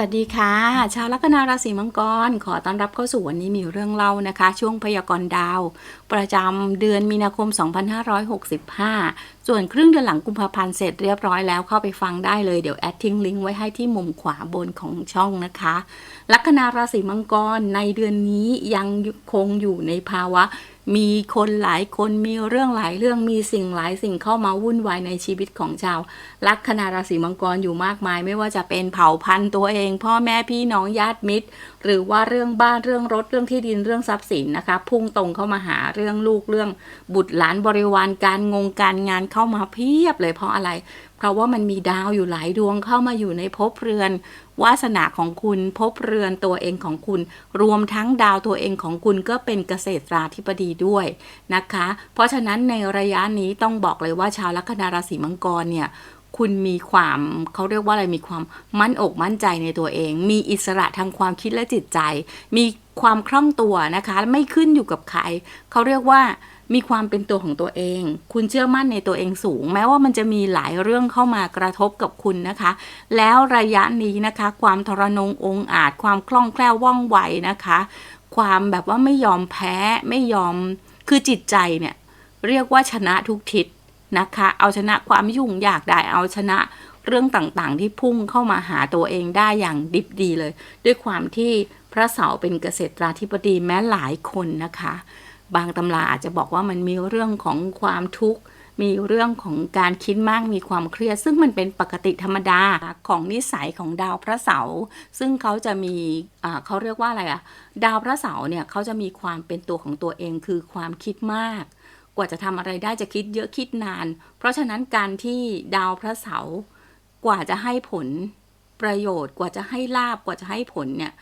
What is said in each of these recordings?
วัสดีค่ะ ชาวลัคนาราศีมังกร ขอต้อนรับเข้าสู่วันนี้มีเรื่องเล่านะคะ ช่วงพยากรณ์ดาว ประจำเดือนมีนาคม 2565 ส่วนครึ่งเดือนหลังกุมภาพันธ์เสร็จเรียบร้อยแล้วเข้าไปฟังได้เลยเดี๋ยวแอดทิ้งลิงก์ไว้ให้ที่มุมขวาบนของช่องนะคะ ลัคนาราศีมังกรในเดือนนี้ยังคงอยู่ในภาวะ มีคนหลายคนมีเรื่องหลายเรื่องมีสิ่งหลายสิ่งเข้ามาวุ่นวายในชีวิตของชาว ลัคนาราศีมังกรอยู่มากมาย ไม่ว่าจะเป็นเผ่าพันธุ์ตัวเอง พ่อแม่พี่น้องญาติมิตร หรือว่าเรื่องบ้านเรื่องรถเรื่องที่ดินเรื่องทรัพย์สินนะคะ พุ่งตรงเข้ามาหาเรื่องลูกเรื่องบุตรหลานบริวารการงงการงานเข้ามาเพียบเลยเพราะอะไร เพราะว่ามันมีดาวอยู่หลายดวงเข้ามาอยู่ในภพเรือน วาสนาของคุณภพเรือนตัวเองของคุณ รวมทั้งดาวตัวเองของคุณก็เป็นเกษตราธิบดีด้วยนะคะ เพราะฉะนั้นในระยะนี้ต้องบอกเลยว่าชาวลัคนาราศีมังกรเนี่ยคุณมีความเขาเรียกว่าอะไรมีความมั่นอกมั่นใจในตัวเอง มีอิสระทางความคิดและจิตใจ มีความคล่องตัวนะคะ ไม่ขึ้นอยู่กับใครเขาเรียกว่า มีความเป็นตัวของตัวเอง คุณเชื่อมั่นในตัวเองสูง แม้ว่ามันจะมีหลายเรื่องเข้ามากระทบกับคุณนะคะ แล้วระยะนี้นะคะ ความทรนงองอาจ ความคล่องแคล่วว่องไวนะคะ ความแบบว่าไม่ยอมแพ้ ไม่ยอม คือจิตใจเนี่ย เรียกว่าชนะทุกทิศนะคะ เอาชนะความยุ่งยากได้ เอาชนะเรื่องต่างๆ ที่พุ่งเข้ามาหาตัวเองได้อย่างดิบดีเลย ด้วยความที่พระเสาร์เป็นเกษตราธิบดีแม้หลายคนนะคะ บางตำราอาจจะบอกว่ามันมีเรื่องของความทุกข์ มีเรื่องของการคิดมากมีความเครียด ซึ่งมันเป็นปกติธรรมดาของนิสัยของดาวพระเสาร์ซึ่งเขาจะมีอ่าเขาเรียกว่าอะไรอะดาวพระเสาร์เนี่ยเขาจะมีความเป็นตัวของตัวเองคือความคิดมาก กว่าจะทำอะไรได้จะคิดเยอะคิดนาน เพราะฉะนั้นการที่ดาวพระเสาร์กว่าจะให้ผลประโยชน์ กว่าจะให้ลาบกว่าจะให้ผลเนี่ย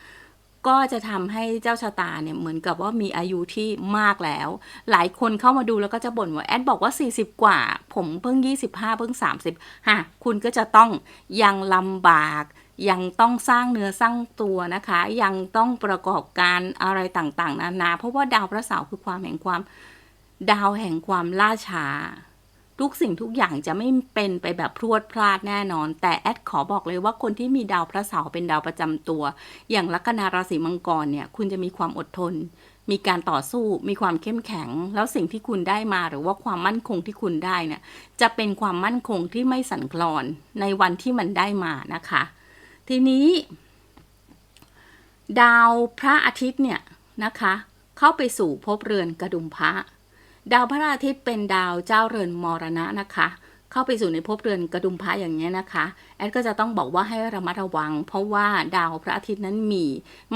ก็จะทำให้เจ้าชะตาเนี่ยเหมือนกับว่ามีอายุที่มากแล้ว หลายคนเข้ามาดูแล้วก็จะบ่นว่าแอดบอกว่า 40 กว่า ผมเพิ่ง 25 เพิ่ง 30ฮะคุณก็จะต้องยังลำบากยังต้องสร้างเนื้อสร้างตัวนะคะ ยังต้องประกอบการอะไรต่างๆ นานา เพราะว่าดาวพระเสาร์คือความแห่งความ ดาวแห่งความล่าช้า ทุกสิ่งทุกอย่างจะไม่เป็นไปแบบพรวดพลาดแน่นอน แต่แอดขอบอกเลยว่าคนที่มีดาวพระเสาร์เป็นดาวประจำตัว อย่างลัคนาราศีมังกรเนี่ย คุณจะมีความอดทน มีการต่อสู้ มีความเข้มแข็ง แล้วสิ่งที่คุณได้มาหรือว่าความมั่นคงที่คุณได้เนี่ยจะเป็นความมั่นคงที่ไม่สั่นคลอนในวันที่มันได้มานะคะ ทีนี้ ดาวพระอาทิตย์เนี่ยนะคะ เข้าไปสู่ภพเรือนกระดุมพระ ดาวพระอาทิตย์เป็นดาวเจ้าเรือนมรณะนะคะ เข้าไปสู่ในภพเรือนกระดุมพระอย่างนี้นะคะ แอดก็จะต้องบอกว่าให้ระมัดระวัง เพราะว่าดาวพระอาทิตย์นั้นมี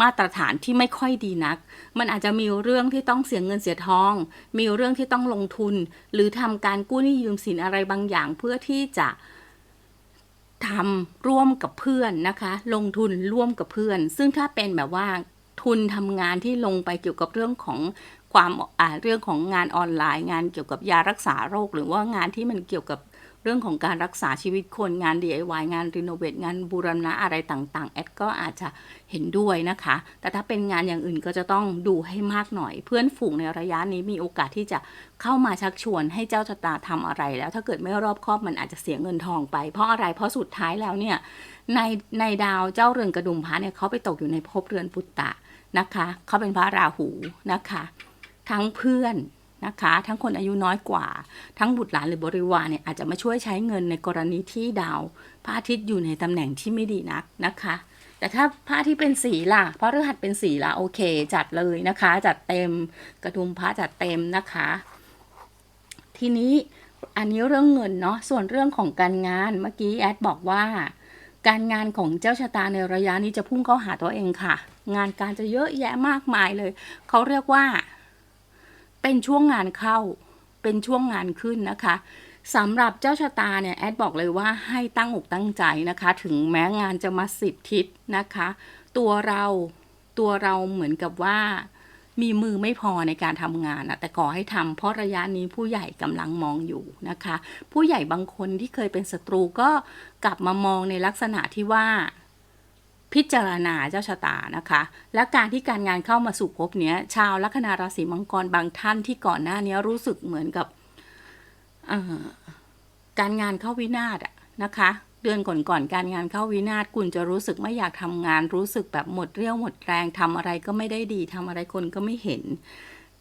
มาตรฐานที่ไม่ค่อยดีนัก มันอาจจะมีเรื่องที่ต้องเสียเงินเสียทอง มีเรื่องที่ต้องลงทุน หรือทำการกู้หนี้ยืมสินอะไรบางอย่างเพื่อที่จะทำร่วมกับเพื่อนนะคะ ลงทุนร่วมกับเพื่อน ซึ่งถ้าเป็นแบบว่าทุนทำงานที่ลงไปเกี่ยวกับเรื่องของ ความเรื่องของงานออนไลน์ งานเกี่ยวกับยารักษาโรค หรือว่างานที่มันเกี่ยวกับเรื่องของการรักษาชีวิตคนงาน DIY งานรีโนเวทงานบูรณะอะไรต่างๆ แอดก็อาจจะเห็นด้วยนะคะ แต่ถ้าเป็นงานอย่างอื่นก็จะต้องดูให้มากหน่อย เพื่อนฝูงในระยะนี้มีโอกาสที่จะเข้ามาชักชวนให้เจ้าชะตาทำอะไร แล้วถ้าเกิดไม่รอบคอบมันอาจจะเสียเงินทองไป เพราะอะไรเพราะสุดท้ายแล้วเนี่ยในในดาวเจ้าเรือนกระดุมพระเนี่ยเขาไปตกอยู่ในภพเรือนปุตตะนะคะเขาเป็นพระราหูนะคะ ทั้งเพื่อนนะคะ ทั้งคนอายุน้อยกว่า ทั้งบุตรหลานหรือบริวารเนี่ยอาจจะมาช่วยใช้เงินในกรณีที่ดาวพระอาทิตย์อยู่ในตำแหน่งที่ไม่ดีนักนะคะ แต่ถ้าพระทิตย์เป็นสีล่ะพระฤหัสเป็นสีล่ะโอเค จัดเลยนะคะ จัดเต็มกระดุมพระจัดเต็มนะคะ ทีนี้อันนี้เรื่องเงินเนาะส่วนเรื่องของการงานเมื่อกี้แอดบอกว่าการงานของเจ้าชะตาในระยะนี้จะพุ่งเข้าหาตัวเองค่ะ งานการจะเยอะแยะมากมายเลย เขาเรียกว่า เป็นช่วงงานเข้า เป็นช่วงงานขึ้นนะคะสำหรับเจ้าชะตาเนี่ยแอดบอกเลยว่าให้ตั้งอกตั้งใจนะคะ ถึงแม้งานจะมาสิบทิศนะคะ ตัวเราตัวเราเหมือนกับว่ามีมือไม่พอในการทำงานนะแต่ขอให้ทำเพราะระยะนี้ผู้ใหญ่กำลังมองอยู่นะคะ ผู้ใหญ่บางคนที่เคยเป็นศัตรูก็กลับมามองในลักษณะที่ว่า พิจารณาเจ้าชะตานะคะ และการที่การงานเข้ามาสู่ภพเนี้ย ชาวลัคนาราศีมังกรบางท่านที่ก่อนหน้านี้รู้สึกเหมือนกับการงานเข้าวินาศนะคะ เดือนก่อนๆการงานเข้าวินาศคุณจะรู้สึกไม่อยากทำงาน รู้สึกแบบหมดเรี่ยวหมดแรงทำอะไรก็ไม่ได้ดีทำอะไรคนก็ไม่เห็น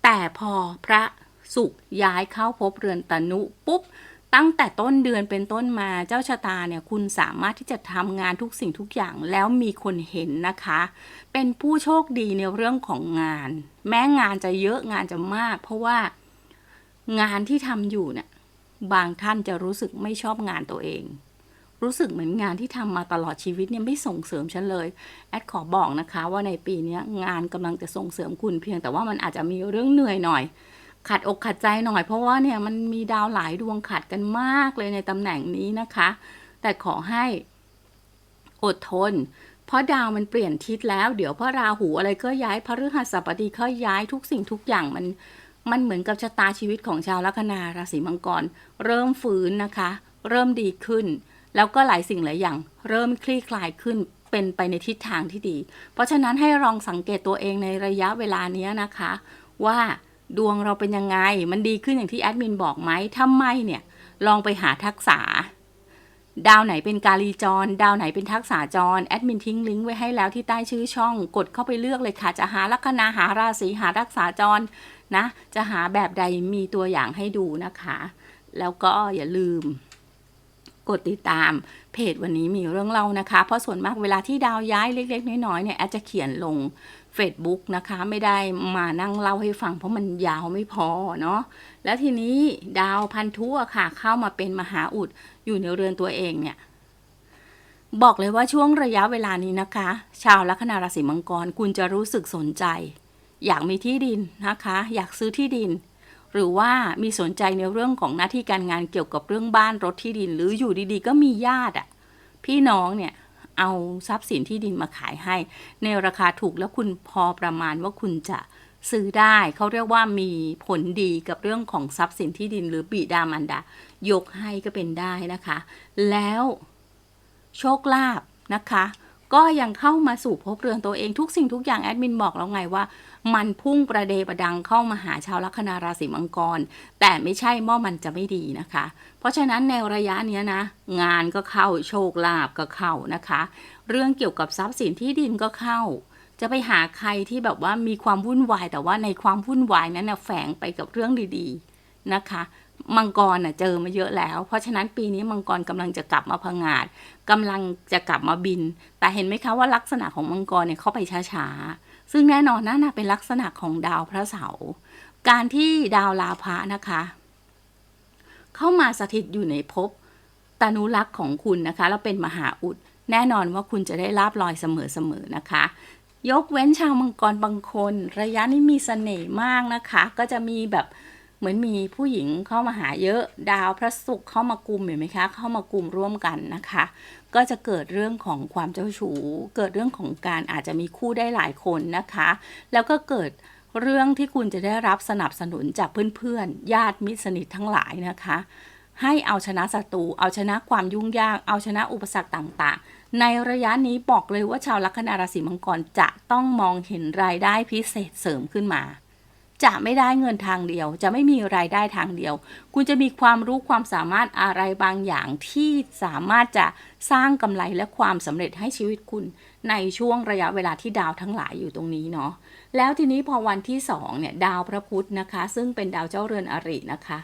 แต่พอพระศุกย้ายเข้าพบเรือนตนุปุ๊บ ตั้งแต่ต้นเดือนเป็นต้นมาเจ้าชะตาเนี่ยคุณสามารถที่จะทำงานทุกสิ่งทุกอย่างแล้วมีคนเห็นนะคะ เป็นผู้โชคดีในเรื่องของงาน แม้งานจะเยอะงานจะมาก เพราะว่างานที่ทำอยู่เนี่ยบางท่านจะรู้สึกไม่ชอบงานตัวเอง รู้สึกเหมือนงานที่ทำมาตลอดชีวิตเนี่ยไม่ส่งเสริมฉันเลยแอดขอบอกนะคะ ว่าในปีนี้งานกำลังจะส่งเสริมคุณเพียงแต่ว่ามันอาจจะมีเรื่องเหนื่อยหน่อย ขัดอกขัดใจหน่อย เพราะว่าเนี่ยมันมีดาวหลายดวงขัดกันมากเลยในตำแหน่งนี้นะคะ แต่ขอให้อดทน เพราะดาวมันเปลี่ยนทิศแล้ว เดี๋ยวพระราหูอะไรก็ย้ายพระฤหัสบดีก็ย้ายทุกสิ่งทุกอย่างมันมันเหมือนกับชะตาชีวิตของชาวลัคนาราศีมังกร เริ่มฟื้นนะคะ เริ่มดีขึ้น แล้วก็หลายสิ่งหลายอย่าง เริ่มคลี่คลายขึ้นเป็นไปในทิศทางที่ดี เพราะฉะนั้นให้ลองสังเกตตัวเองในระยะเวลานี้นะคะ ว่า ดวงเราเป็นยังไง มันดีขึ้นอย่างที่แอดมินบอกไหมถ้าไม่เนี่ย ลองไปหาทักษะ ดาวไหนเป็นกาลีจร ดาวไหนเป็นทักษะจร แอดมินทิ้งลิงก์ไว้ให้แล้วที่ใต้ชื่อช่อง กดเข้าไปเลือกเลยค่ะ จะหาลัคนาหาราศีหาทักษะจรนะ จะหาแบบใดมีตัวอย่างให้ดูนะคะ แล้วก็อย่าลืม กดติดตามเพจวันนี้มีเรื่องเล่านะคะ เพราะส่วนมากเวลาที่ดาวย้ายเล็ก ๆ น้อยๆเนี่ยแอดจะเขียนลง Facebook นะคะ ไม่ได้มานั่งเล่าให้ฟัง เพราะมันยาวไม่พอเนาะแล้วทีนี้ดาวพันธุอะค่ะ เข้ามาเป็นมหาอุดอยู่ในเรือนตัวเองเนี่ย บอกเลยว่าช่วงระยะเวลานี้นะคะ ชาวลัคนาราศีมังกรคุณจะรู้สึกสนใจ อยากมีที่ดินนะคะ อยากซื้อที่ดิน หรือว่ามีสนใจในเรื่องของหน้าที่การงานเกี่ยวกับเรื่องบ้านรถที่ดิน หรืออยู่ดีๆ ก็มีญาติอะพี่น้องเนี่ย เอาทรัพย์สินที่ดินมาขายให้ ในราคาถูกแล้วคุณพอประมาณว่าคุณจะซื้อได้เขาเรียกว่ามีผลดีกับเรื่องของทรัพย์สินที่ดินหรือบิดามันดายกให้ก็เป็นได้นะคะ แล้วโชคลาภนะคะ ก็ยังเข้ามาสู่ภพเรือนตัวเองทุกสิ่งทุกอย่างแอดมินบอกแล้วไงว่า มันพุ่งประเดประดังเข้ามาหาชาวลัคนาราศีมังกร แต่ไม่ใช่ว่ามันจะไม่ดีนะคะ เพราะฉะนั้นในระยะเนี้ยนะ งานก็เข้าโชคลาภก็เข้านะคะ เรื่องเกี่ยวกับทรัพย์สินที่ดินก็เข้า จะไปหาใครที่แบบว่ามีความวุ่นวาย แต่ว่าในความวุ่นวายนั้นนะแฝงไปกับเรื่องดีๆนะคะมังกรน่ะเจอมาเยอะแล้ว เพราะฉะนั้นปีนี้มังกรกำลังจะกลับมาพังงาดกำลังจะกลับมาบิน แต่เห็นไหมคะว่าลักษณะของมังกรเนี่ยเข้าไปช้าๆ ซึ่งแน่นอนนั่นนะเป็นลักษณะของดาวพระเสาร์การที่ดาวลาภะนะคะ เข้ามาสถิตอยู่ในภพตานุรักษ์ของคุณนะคะ แล้วเป็นมหาอุด แน่นอนว่าคุณจะได้ลาบลอยเสมอๆนะคะ ยกเว้นชาวมังกรบางคน ระยะนี้มีเสน่ห์มากนะคะ ก็จะมีแบบ เหมือนมีผู้หญิงเข้ามาหาเยอะ ดาวพระศุกร์เข้ามากลุ่มเห็นไหมคะเข้ามากลุ่มร่วมกันนะคะ ก็จะเกิดเรื่องของความเจ้าชู้เกิดเรื่องของการอาจจะมีคู่ได้หลายคนนะคะ แล้วก็เกิดเรื่องที่คุณจะได้รับสนับสนุนจากเพื่อนๆญาติมิตรสนิททั้งหลายนะคะ ให้เอาชนะศัตรูเอาชนะความยุ่งยาก เอาชนะอุปสรรคต่างๆ ในระยะนี้บอกเลยว่าชาวลัคนาราศีมังกรจะต้องมองเห็นรายได้พิเศษเสริมขึ้นมา จะไม่ได้เงินทางเดียว จะไม่มีรายได้ทางเดียว คุณจะมีความรู้ความสามารถอะไรบางอย่างที่สามารถจะสร้างกำไรและความสำเร็จให้ชีวิตคุณ ในช่วงระยะเวลาที่ดาวทั้งหลายอยู่ตรงนี้เนาะแล้วทีนี้พอวันที่สองเนี่ยดาวพระพุธนะคะ ซึ่งเป็นดาวเจ้าเรือนอรินะคะ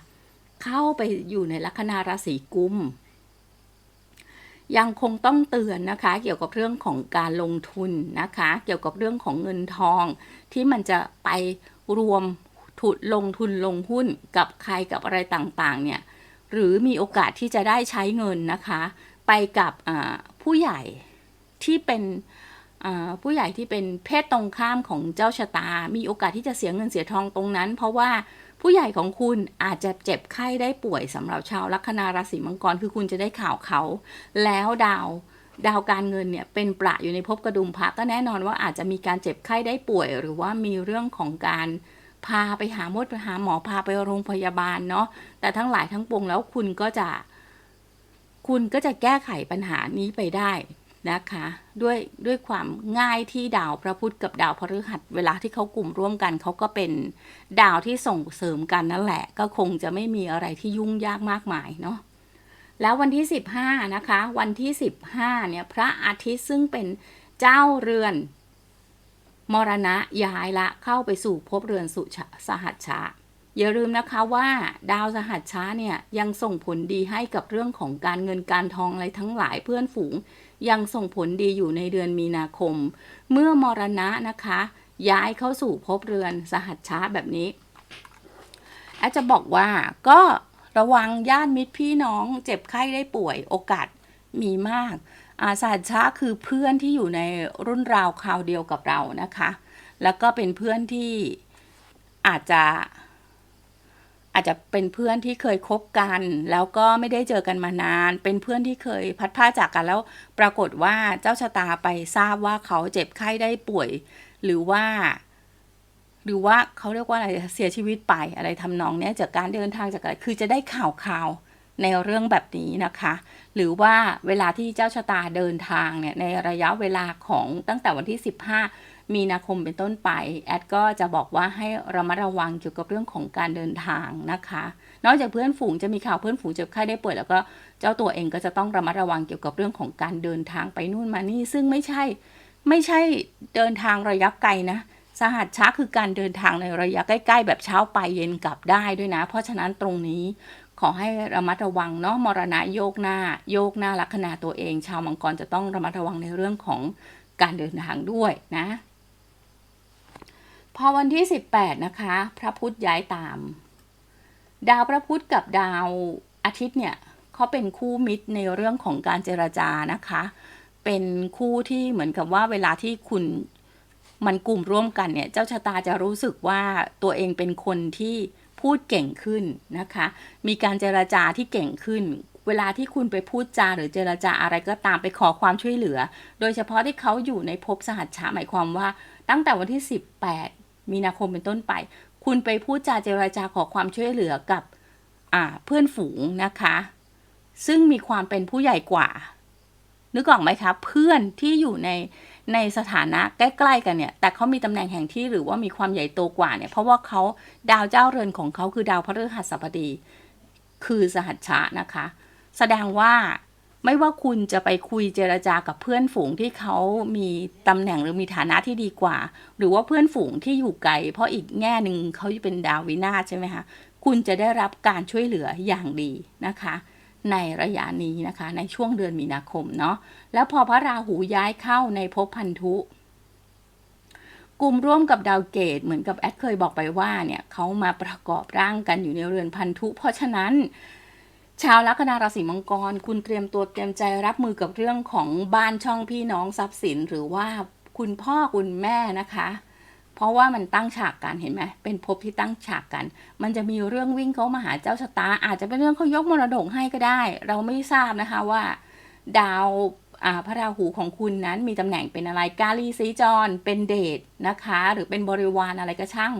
เข้าไปอยู่ในลัคนาราศีกุมยังคงต้องเตือนนะคะ เกี่ยวกับเรื่องของการลงทุนนะคะ เกี่ยวกับเรื่องของเงินทองที่มันจะไป รวมทุนลงทุนลงหุ้นกับใครกับอะไรต่างๆ เนี่ย หรือมีโอกาสที่จะได้ใช้เงินนะคะ ไปกับผู้ใหญ่ที่เป็นผู้ใหญ่ที่เป็นเพศตรงข้ามของเจ้าชะตา มีโอกาสที่จะเสียเงินเสียทองตรงนั้น เพราะว่าผู้ใหญ่ของคุณอาจจะเจ็บไข้ได้ป่วยสำหรับชาวลัคนาราศีมังกรคือคุณจะได้ข่าวเขา แล้วดาว ดาวการเงินเนี่ยเป็นประอยู่ในภพกระดุมพระก็แน่นอนว่าอาจจะมีการเจ็บไข้ได้ป่วย หรือว่ามีเรื่องของการพาไปหาหมดไปหาหมอพาไปโรงพยาบาลเนาะแต่ทั้งหลายทั้งปวงแล้วคุณก็จะ คุณก็จะแก้ไขปัญหานี้ไปได้นะคะ ด้วยด้วยความง่ายที่ดาวพระพุธกับดาวพฤหัสเวลาที่เขากลุ่มร่วมกันเขาก็เป็นดาวที่ส่งเสริมกันนั่นแหละ ก็คงจะไม่มีอะไรที่ยุ่งยากมากมายเนาะ แล้ววันที่ 15 นะคะ วันที่ 15 เนี่ย พระอาทิตย์ซึ่งเป็นเจ้าเรือน มรณะย้ายละเข้าไปสู่ภพเรือนสุสหัชชะอย่าลืมนะคะว่าดาวสหัชชะเนี่ยยังส่งผลดีให้กับเรื่องของการเงินการทองอะไรทั้งหลายเพื่อนฝูง ยังส่งผลดีอยู่ในเดือนมีนาคม เมื่อมรณะนะคะ ย้ายเข้าสู่ภพเรือนสหัชชะแบบนี้แอดจะบอกว่าก็ ระวังญาติมิตรพี่น้องเจ็บไข้ได้ป่วยโอกาสมีมาก อาสาชะคือเพื่อนที่อยู่ในรุ่นราวคราวเดียวกับเรานะคะ แล้วก็เป็นเพื่อนที่อาจจะ อาจจะเป็นเพื่อนที่เคยคบกัน แล้วก็ไม่ได้เจอกันมานาน เป็นเพื่อนที่เคยพัดพลาจากกันแล้ว ปรากฏว่าเจ้าชะตาไปทราบว่าเขาเจ็บไข้ได้ป่วย หรือว่า หรือว่าเขาเรียกว่าอะไรเสียชีวิตไปอะไรทำนองเนี้ยจากการเดินทางจากอะไรคือจะได้ข่าวข่าวในเรื่องแบบนี้นะคะ หรือว่าเวลาที่เจ้าชะตาเดินทางเนี่ยในระยะเวลาของตั้งแต่วันที่ 15 มีนาคมเป็นต้นไป แอดก็จะบอกว่าให้ระมัดระวังเกี่ยวกับเรื่องของการเดินทางนะคะ นอกจากเพื่อนฝูงจะมีข่าวเพื่อนฝูงเจ็บไข้ได้ป่วยแล้วก็เจ้าตัวเองก็จะต้องระมัดระวังเกี่ยวกับเรื่องของการเดินทางไปนู่นมานี่ซึ่งไม่ใช่ไม่ใช่เดินทางระยะไกลนะ สหัสช้าคือการเดินทางในระยะใกล้ ๆ แบบเช้าไปเย็นกลับได้ด้วยนะ เพราะฉะนั้นตรงนี้ขอให้ระมัดระวังเนาะมรณะโยกหน้า โยกหน้าลัคนาตัวเอง ชาวมังกรจะต้องระมัดระวังในเรื่องของการเดินทางด้วยนะ พอวันที่ 18 นะคะ พระพุธย้ายตาม ดาวพระพุธกับดาวอาทิตย์เนี่ยเขาเป็นคู่มิตรในเรื่องของการเจรจานะคะ เป็นคู่ที่เหมือนกับว่าเวลาที่คุณ มันกลุ่มร่วมกันเนี่ยเจ้าชะตาจะรู้สึกว่าตัวเองเป็นคนที่พูดเก่งขึ้นนะคะ มีการเจรจาที่เก่งขึ้น เวลาที่คุณไปพูดจาหรือเจรจาอะไรก็ตามไปขอความช่วยเหลือ โดยเฉพาะที่เขาอยู่ในภพสหัชชาหมายความว่า ตั้งแต่วันที่ 18 มีนาคมเป็นต้นไป คุณไปพูดจาเจรจาขอความช่วยเหลือกับเพื่อนฝูงนะคะ ซึ่งมีความเป็นผู้ใหญ่กว่า นึกออกไหมคะ เพื่อนที่อยู่ใน ในสถานะใกล้ๆกันเนี่ย แต่เขามีตำแหน่งแห่งที่หรือว่ามีความใหญ่โตกว่าเนี่ย เพราะว่าเขาดาวเจ้าเรือนของเขาคือดาวพฤหัสบดี คือสหัชชะนะคะ แสดงว่าไม่ว่าคุณจะไปคุยเจรจากับเพื่อนฝูงที่เขามีตำแหน่งหรือมีฐานะที่ดีกว่า หรือว่าเพื่อนฝูงที่อยู่ไกล เพราะอีกแง่หนึ่งเขาเป็นดาววินาศใช่ไหมคะ คุณจะได้รับการช่วยเหลืออย่างดีนะคะ ในระยะนี้นะคะ ในช่วงเดือนมีนาคมเนาะแล้วพอพระราหูย้ายเข้าในภพพันธุกลุ่มร่วมกับดาวเกตเหมือนกับแอดเคยบอกไปว่าเนี่ยเขามาประกอบร่างกันอยู่ในเรือนพันธุ เพราะฉะนั้น ชาวลัคนาราศีมังกร คุณเตรียมตัวเตรียมใจรับมือกับเรื่องของบ้านช่องพี่น้องทรัพย์สิน หรือว่าคุณพ่อคุณแม่นะคะ เพราะว่ามันตั้งฉากกันเห็นไหมเป็นภพที่ตั้งฉากกัน มันจะมีเรื่องวิ่งเขามาหาเจ้าชะตา อาจจะเป็นเรื่องเขายกมรดกให้ก็ได้ เราไม่ทราบนะคะว่า ดาวพระราหูของคุณนั้นมีตำแหน่งเป็นอะไรกาลีสีจร เป็นเดชนะคะ หรือเป็นบริวารอะไรก็ช่าง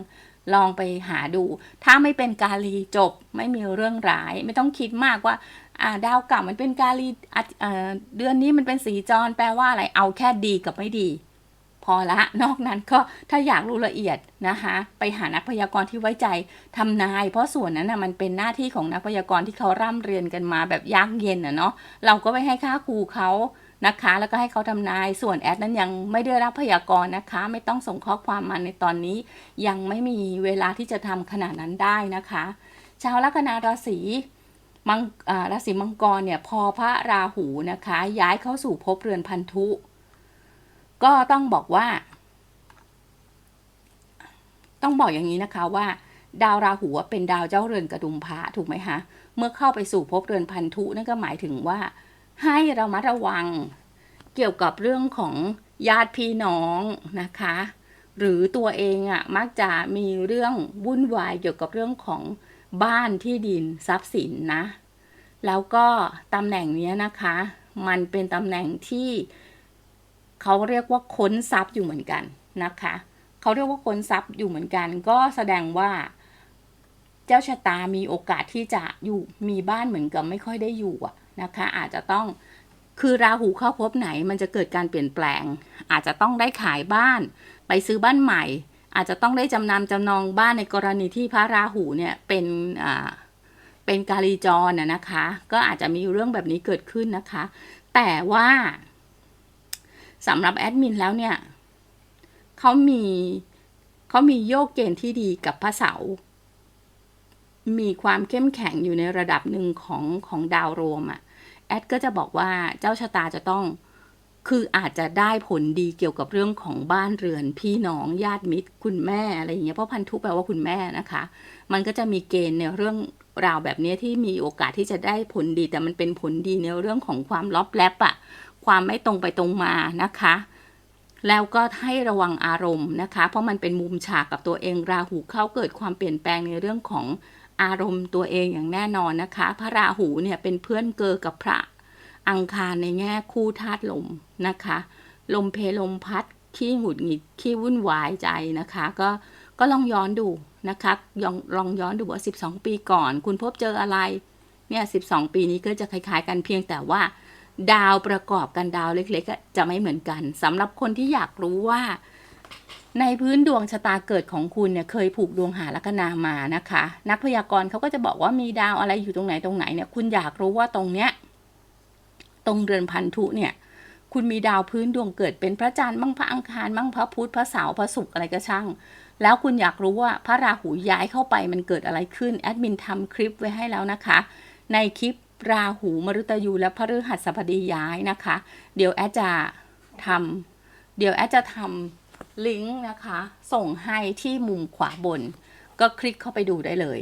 ลองไปหาดู ถ้าไม่เป็นกาลีจบไม่มีเรื่องร้าย ไม่ต้องคิดมากว่าดาวเก่ามันเป็นกาลีเดือนนี้มันเป็นสีจรแปลว่าอะไรเอาแค่ดีกับไม่ดี พอละนอกนั้นก็ถ้าอยากรู้ละเอียดนะคะไปหานักพยากรณ์ที่ไว้ใจทำนาย เพราะส่วนนั้นนะมันเป็นหน้าที่ของนักพยากรณ์ที่เขาร่ำเรียนกันมาแบบยากเย็นอะเนาะเราก็ไปให้ค่าครูเขานะคะแล้วก็ให้เขาทำนายส่วนแอดนั้นยังไม่ได้รับพยากรณ์นะคะ ไม่ต้องส่งข้อความมาในตอนนี้ ยังไม่มีเวลาที่จะทำขนาดนั้นได้นะคะชาวลัคนาราศีมังราศีมังกรเนี่ยพอพระราหูนะคะ ย้ายเข้าสู่ภพเรือนพันธุ ก็ต้องบอกว่า ต้องบอกอย่างนี้นะคะว่า ดาวราหูเป็นดาวเจ้าเรือนกระดุมพระถูกไหมคะเมื่อเข้าไปสู่ภพเรือนพันธุนั่นก็หมายถึงว่า ให้เรามาระวังเกี่ยวกับเรื่องของญาติพี่น้องนะคะ หรือตัวเองอะ่ะมักจะมีเรื่องวุ่นวายเกี่ยวกับเรื่องของบ้านที่ดินทรัพย์สินนะ แล้วก็ตำแหน่งนี้นะคะ มันเป็นตำแหน่งที่ เขาเรียกว่าค้นทรัพย์อยู่เหมือนกันนะคะเขาเรียกว่าค้นทรัพย์อยู่เหมือนกัน ก็แสดงว่า เจ้าชะตามีโอกาสที่จะอยู่มีบ้านเหมือนกับไม่ค่อยได้อยู่นะคะ อาจจะต้องคือราหูเข้าพบไหนมันจะเกิดการเปลี่ยนแปลง อาจจะต้องได้ขายบ้าน ไปซื้อบ้านใหม่ อาจจะต้องได้จำนำจำนองบ้านในกรณีที่พระราหูเนี่ยเป็นเป็นกาลีจรนนะคะ ก็อาจจะมีเรื่องแบบนี้เกิดขึ้นนะคะ แต่ว่า สำหรับแอดมินแล้วเนี่ยเขามีเขามีโยกเกณฑ์ที่ดีกับพระเสา มีความเข้มแข็งอยู่ในระดับหนึ่งของของดาวโรวมอะแอดก็จะบอกว่าเจ้าชะตาจะต้องคืออาจจะได้ผลดีเกี่ยวกับเรื่องของบ้านเรือนพี่น้องญาติมิตร คุณแม่อะไรอย่างเงี้ยเพราะพันธุแปลว่าคุณแม่นะคะ มันก็จะมีเกณฑ์ในเรื่องราวแบบนี้ที่มีโอกาสที่จะได้ผลดีแต่มันเป็นผลดีในเรื่องของความล็อบแลบอะ ความไม่ตรงไปตรงมานะคะ แล้วก็ให้ระวังอารมณ์นะคะ เพราะมันเป็นมุมฉากกับตัวเองราหูเข้าเกิดความเปลี่ยนแปลงในเรื่องของอารมณ์ตัวเองอย่างแน่นอนนะคะ พระราหูเนี่ยเป็นเพื่อนเกอกับพระอังคารในแง่คู่ธาตุลมนะคะ ลมเพลมพัดขี้หงุดหงิดขี้วุ่นวายใจนะคะ ก็ก็ลองย้อนดูนะคะลองลองย้อนดูว่า 12 ปีก่อน คุณพบเจออะไรเนี่ย 12 ปีนี้ก็จะคล้าย ๆ กันเพียงแต่ว่า ดาวประกอบกันดาวเล็กๆจะไม่เหมือนกันสำหรับคนที่อยากรู้ว่า ในพื้นดวงชะตาเกิดของคุณเนี่ยเคยผูกดวงหาลัคนามานะคะ นักพยากรณ์เขาก็จะบอกว่ามีดาวอะไรอยู่ตรงไหนตรงไหนเนี่ย คุณอยากรู้ว่าตรงเนี้ยตรงเรือนพันธุเนี่ย คุณมีดาวพื้นดวงเกิดเป็นพระจันทร์มั่งพระอังคารมั่งพระพุธพระเสาร์พระศุกร์อะไรก็ช่าง แล้วคุณอยากรู้ว่าพระราหูย้ายเข้าไปมันเกิดอะไรขึ้นแอดมินทำคลิปไว้ให้แล้วนะคะ ในคลิป ราหูมฤตยูและพฤหัสบดีย้ายนะคะ เดี๋ยวแอดจะทำเดี๋ยวแอดจะทำลิงก์นะคะ ส่งให้ที่มุมขวาบน ก็คลิกเข้าไปดูได้เลย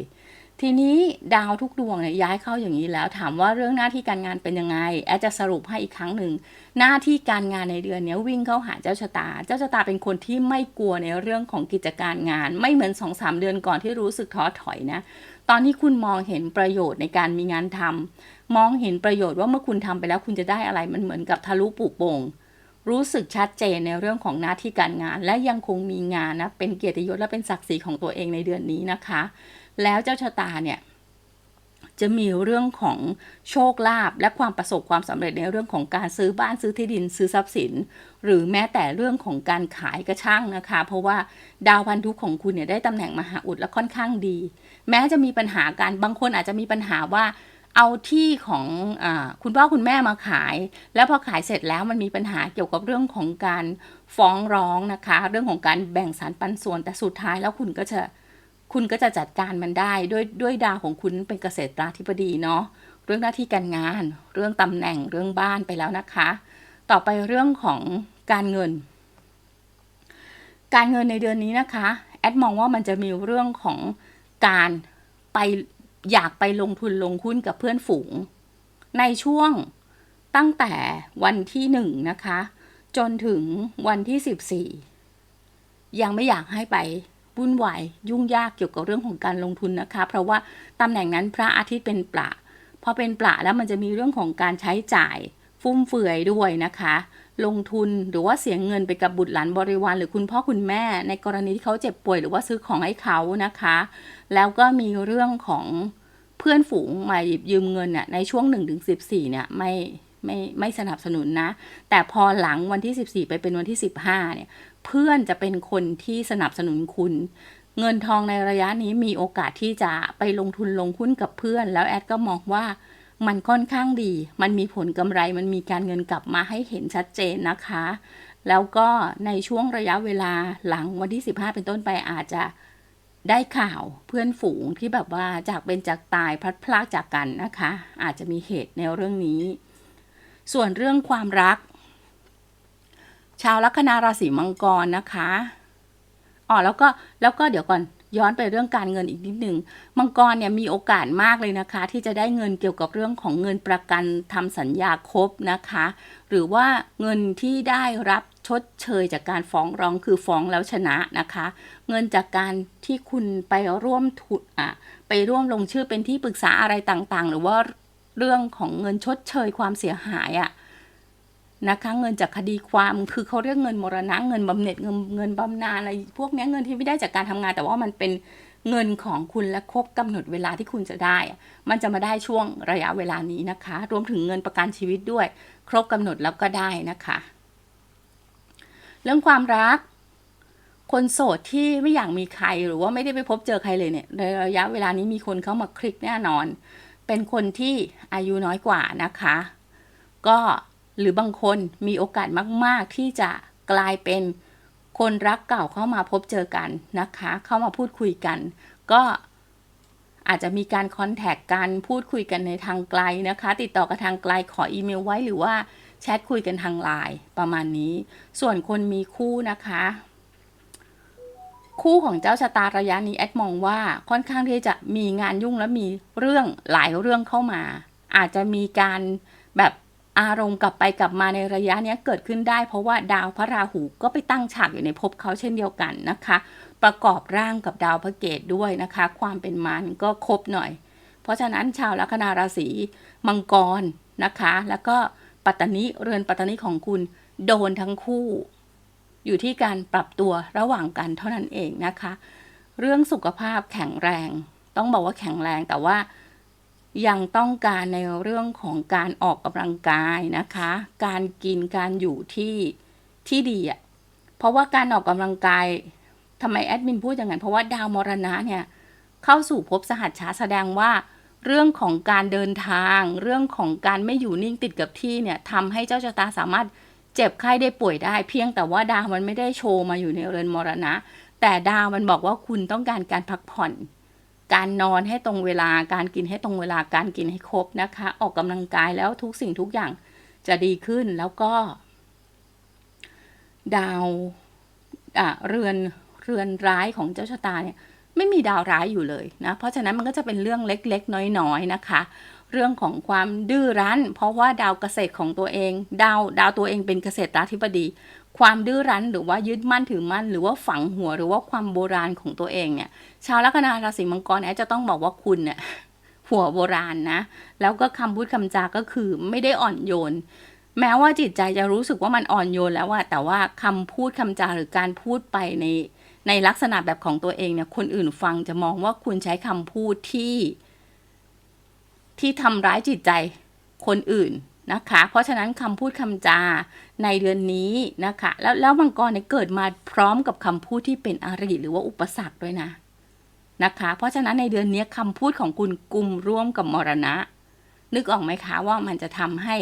ทีนี้ดาวทุกดวงเนี่ยย้ายเข้าอย่างนี้แล้ว ถามว่าเรื่องหน้าที่การงานเป็นยังไง แอดจะสรุปให้อีกครั้งหนึ่ง หน้าที่การงานในเดือนนี้วิ่งเข้าหาเจ้าชะตา เจ้าชะตาเป็นคนที่ไม่กลัวในเรื่องของกิจการงาน ไม่เหมือนสองสามเดือนก่อนที่รู้สึกท้อถอยนะ ตอนที่คุณมองเห็นประโยชน์ในการมีงานทำมองเห็นประโยชน์ว่าเมื่อคุณทำไปแล้วคุณจะได้อะไรมันเหมือนกับทะลุปุโป่งรู้สึกชัดเจนในเรื่องของหน้าที่การงาน และยังคงมีงานนะเป็นเกียรติยศและเป็นศักดิ์ศรีของตัวเองในเดือนนี้นะคะ แล้วเจ้าชะตาเนี่ยจะมีเรื่องของโชคลาภและความประสบความสำเร็จในเรื่องของการซื้อบ้านซื้อที่ดินซื้อทรัพย์สิน หรือแม้แต่เรื่องของการขายกระช่างนะคะ เพราะว่าดาวพันธุของคุณเนี่ยได้ตำแหน่งมหาอุดและค่อนข้างดี แม้จะมีปัญหาการบางคนอาจจะมีปัญหาว่าเอาที่ของอคุณพ่อคุณแม่มาขาย แล้วพอขายเสร็จแล้วมันมีปัญหาเกี่ยวกับเรื่องของการฟ้องร้องนะคะ เรื่องของการแบ่งสารปันส่วนแต่สุดท้ายแล้วคุณก็จะ คุณก็จะจัดการมันได้ด้วยด้วยดาวของคุณเป็นเกษตราธิบดีเนาะเรื่องหน้าที่การงาน เรื่องตำแหน่งเรื่องบ้านไปแล้วนะคะ ต่อไปเรื่องของการเงิน การเงินในเดือนนี้นะคะแอดมองว่ามันจะมีเรื่องของการไปอยากไปลงทุนลงหุ้นกับเพื่อนฝูง ในช่วงตั้งแต่วันที่หนึ่งนะคะ จนถึงวันที่สิบสี่ยังไม่อยากให้ไป วุ่นวายยุ่งยากเกี่ยวกับเรื่องของการลงทุนนะคะ เพราะว่าตำแหน่งนั้นพระอาทิตย์เป็นปละพอเป็นปละแล้วมันจะมีเรื่องของการใช้จ่ายฟุ่มเฟือยด้วยนะคะ ลงทุนหรือว่าเสียเงินไปกับบุตรหลานบริวารหรือคุณพ่อคุณแม่ ในกรณีที่เขาเจ็บป่วยหรือว่าซื้อของให้เขานะคะ แล้วก็มีเรื่องของเพื่อนฝูงมาหยิบยืมเงินเนี่ยในช่วง1นถึงสิเนี่ยไม่ไม่ไม่สนับสนุนนะ แต่พอหลังวันที่ 14 ไปเป็นวันที่ 15เนี่ย เพื่อนจะเป็นคนที่สนับสนุนคุณ เงินทองในระยะนี้มีโอกาสที่จะไปลงทุนลงหุ้นกับเพื่อน แล้วแอดก็มองว่ามันค่อนข้างดี มันมีผลกำไร มันมีการเงินกลับมาให้เห็นชัดเจนนะคะ แล้วก็ในช่วงระยะเวลาหลังวันที่ 15 เป็นต้นไปอาจจะได้ข่าวเพื่อนฝูงที่แบบว่าจากเป็นจากตายพลัดพรากจากกันนะคะ อาจจะมีเหตุในเรื่องนี้ ส่วนเรื่องความรัก ชาวลัคนาราศีมังกรนะคะอ๋อแล้วก็แล้วก็เดี๋ยวก่อนย้อนไปเรื่องการเงินอีกนิดหนึ่งมังกรเนี่ยมีโอกาสมากเลยนะคะ ที่จะได้เงินเกี่ยวกับเรื่องของเงินประกันทำสัญญาครบนะคะ หรือว่าเงินที่ได้รับชดเชยจากการฟ้องร้องคือฟ้องแล้วชนะนะคะ เงินจากการที่คุณไปร่วมทุนอะไปร่วมลงชื่อเป็นที่ปรึกษาอะไรต่างๆ หรือว่าเรื่องของเงินชดเชยความเสียหายอะ่ะ นะคะ เงินจากคดีความคือเขาเรียกเงินมรณะเงินบำเหน็จเงินเงินบำนาญอะไรพวกนี้เงินที่ไม่ได้จากการทำงาน แต่ว่ามันเป็นเงินของคุณและครบกำหนดเวลาที่คุณจะได้ มันจะมาได้ช่วงระยะเวลานี้นะคะ รวมถึงเงินประกันชีวิตด้วย ครบกำหนดแล้วก็ได้นะคะ เรื่องความรัก คนโสดที่ไม่อยากมีใครหรือว่าไม่ได้ไปพบเจอใครเลยเนี่ยในระยะเวลานี้มีคนเข้ามาคลิกแน่นอน เป็นคนที่อายุน้อยกว่านะคะ ก็ หรือบางคนมีโอกาสมาก ๆ ที่จะกลายเป็นคนรักเก่าเข้ามาพบเจอกันนะคะ เข้ามาพูดคุยกัน ก็อาจจะมีการคอนแทคกันพูดคุยกันในทางไกลนะคะ ติดต่อกันทางไกลขออีเมลไว้หรือว่าแชทคุยกันทางไลน์ประมาณนี้ ส่วนคนมีคู่นะคะ คู่ของเจ้าชะตาระยะนี้แอดมองว่าค่อนข้างที่จะมีงานยุ่งและมีเรื่องหลายเรื่องเข้ามา อาจจะมีการแบบ อารมณ์กลับไปกลับมาในระยะนี้เกิดขึ้นได้ เพราะว่าดาวพระราหูก็ไปตั้งฉากอยู่ในภพเขาเช่นเดียวกันนะคะ ประกอบร่างกับดาวพระเกตด้วยนะคะ ความเป็นมันก็ครบหน่อย เพราะฉะนั้นชาวลัคนาราศีมังกรนะคะ แล้วก็ปัตตานิเรือนปัตตานิของคุณโดนทั้งคู่ อยู่ที่การปรับตัวระหว่างกันเท่านั้นเองนะคะ เรื่องสุขภาพแข็งแรง ต้องบอกว่าแข็งแรงแต่ว่า ยังต้องการในเรื่องของการออกกำลังกายนะคะ การกินการอยู่ที่ที่ดีอะ่ะเพราะว่าการออกกำลังกายทำไมแอดมินพูดอย่างนั้นเพราะว่าดาวมรณะเนี่ยเข้าสู่ภพสหัชชาแสดงว่า เรื่องของการเดินทาง เรื่องของการไม่อยู่นิ่งติดกับที่เนี่ยทำให้เจ้าชะตาสามารถเจ็บไข้ได้ป่วยได้ เพียงแต่ว่าดาวมันไม่ได้โชว์มาอยู่ในเรือนมรณะ แต่ดาวมันบอกว่าคุณต้องการการพักผ่อน การนอนให้ตรงเวลาการกินให้ตรงเวลาการกินให้ครบนะคะ ออกกำลังกายแล้วทุกสิ่งทุกอย่างจะดีขึ้นแล้วก็ ดาวเรือนเรือนร้ายของเจ้าชะตาเนี่ยไม่มีดาวร้ายอยู่เลยนะเพราะฉะนั้นมันก็จะเป็นเรื่องเล็กๆ น้อยๆนะคะ เรื่องของความดื้อรั้น เพราะว่าดาวเกษตรของตัวเอง ดาวดาวตัวเองเป็นเกษตรราธิบดี ความดื้อรั้นหรือว่ายึดมั่นถือมั่น หรือว่าฝังหัวหรือว่าความโบราณของตัวเองเนี่ย ชาวลัคนาราศีมังกรเนี่ยจะต้องบอกว่าคุณเนี่ยหัวโบราณนะ แล้วก็คำพูดคำจาก็คือไม่ได้อ่อนโยน แม้ว่าจิตใจจะรู้สึกว่ามันอ่อนโยนแล้วว่าแต่ว่าคำพูดคำจาหรือการพูดไปในในลักษณะแบบของตัวเองเนี่ยคนอื่นฟังจะมองว่าคุณใช้คำพูดที่ ที่ทำร้ายจิตใจคนอื่น นะคะ เพราะฉะนั้นคำพูดคำจาในเดือนนี้นะคะ แล้วแล้วมังกรเนี่ยเกิดมาพร้อมกับคำพูดที่เป็นอาริหรือว่าอุปสรรคด้วยนะนะคะ เพราะฉะนั้นในเดือนนี้คำพูดของคุณกลุ่มร่วมกับมรณะ นึกออกไหมคะว่ามันจะทำให้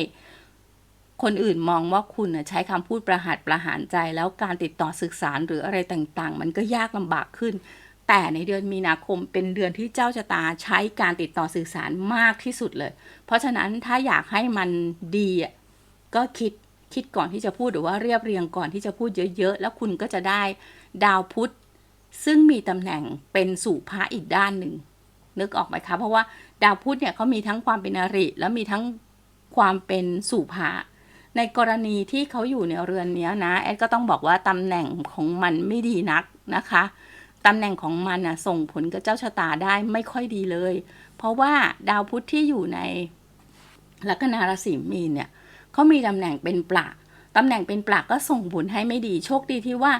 คนอื่นมองว่าคุณใช้คำพูดประหัดประหารใจ แล้วการติดต่อสื่อสารหรืออะไรต่างๆ มันก็ยากลำบากขึ้น แต่ในเดือนมีนาคมเป็นเดือนที่เจ้าชะตาใช้การติดต่อสื่อสารมากที่สุดเลย เพราะฉะนั้นถ้าอยากให้มันดีก็คิดคิดก่อนที่จะพูดหรือว่าเรียบเรียงก่อนที่จะพูดเยอะๆ แล้วคุณก็จะได้ดาวพุธซึ่งมีตำแหน่งเป็นสู่พระอีกด้านหนึ่ง นึกออกไหมคะเพราะว่าดาวพุธเนี่ยเขามีทั้งความเป็นอริ แล้วมีทั้งความเป็นสู่พระในกรณีที่เขาอยู่ในเรือนนี้นะแอดก็ต้องบอกว่าตำแหน่งของมันไม่ดีนักนะคะ ตำแหน่งของมันนะส่งผลกับเจ้าชะตาได้ไม่ค่อยดีเลย เพราะว่าดาวพุธที่อยู่ในลัคนาราศีมีนเนี่ยเขามีตำแหน่งเป็นปลาตำแหน่งเป็นปลาก็ส่งผลให้ไม่ดีโชคดีที่ว่า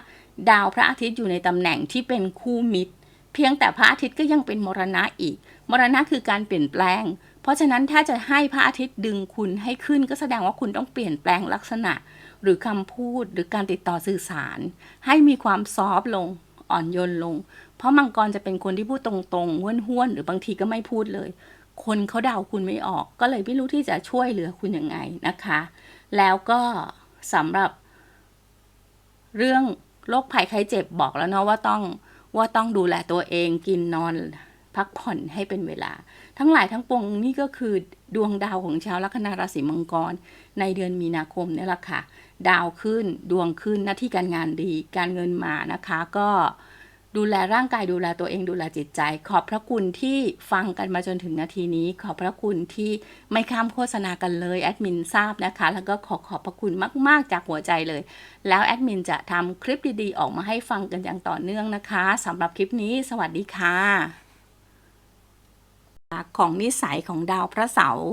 ดาวพระอาทิตย์อยู่ในตำแหน่งที่เป็นคู่มิตร เพียงแต่พระอาทิตย์ก็ยังเป็นมรณะอีก มรณะคือการเปลี่ยนแปลง เพราะฉะนั้นถ้าจะให้พระอาทิตย์ดึงคุณให้ขึ้นก็แสดงว่าคุณต้องเปลี่ยนแปลงลักษณะ หรือคำพูดหรือการติดต่อสื่อสาร ให้มีความซอฟลง อ่อนโยนลง เพราะมังกรจะเป็นคนที่พูดตรงๆห้วนๆหรือบางทีก็ไม่พูดเลย คนเขาเดาคุณไม่ออก ก็เลยไม่รู้ที่จะช่วยเหลือคุณยังไงนะคะ แล้วก็สำหรับ เรื่องโรคภัยไข้เจ็บบอกแล้วเนาะว่าต้องว่าต้องดูแลตัวเองกินนอน พักผ่อนให้เป็นเวลา ทั้งหลายทั้งปวงนี่ก็คือดวงดาวของชาวลัคนาราศีมังกร ในเดือนมีนาคมนี่แหละค่ะ ดาวขึ้นดวงขึ้นหน้าที่การงานดี การเงินมานะคะ ก็ดูแลร่างกายดูแลตัวเองดูแลจิตใจ ขอบพระคุณที่ฟังกันมาจนถึงนาทีนี้ ขอบพระคุณที่ไม่ข้ามโฆษณากันเลยแอดมินทราบนะคะ แล้วก็ขอขอบพระคุณมาก ๆ จากหัวใจเลย แล้วแอดมินจะทำคลิปดีๆ ออกมาให้ฟังกันอย่างต่อเนื่องนะคะสำหรับคลิปนี้ สวัสดีค่ะ ของนิสัยของดาวพระเสาร์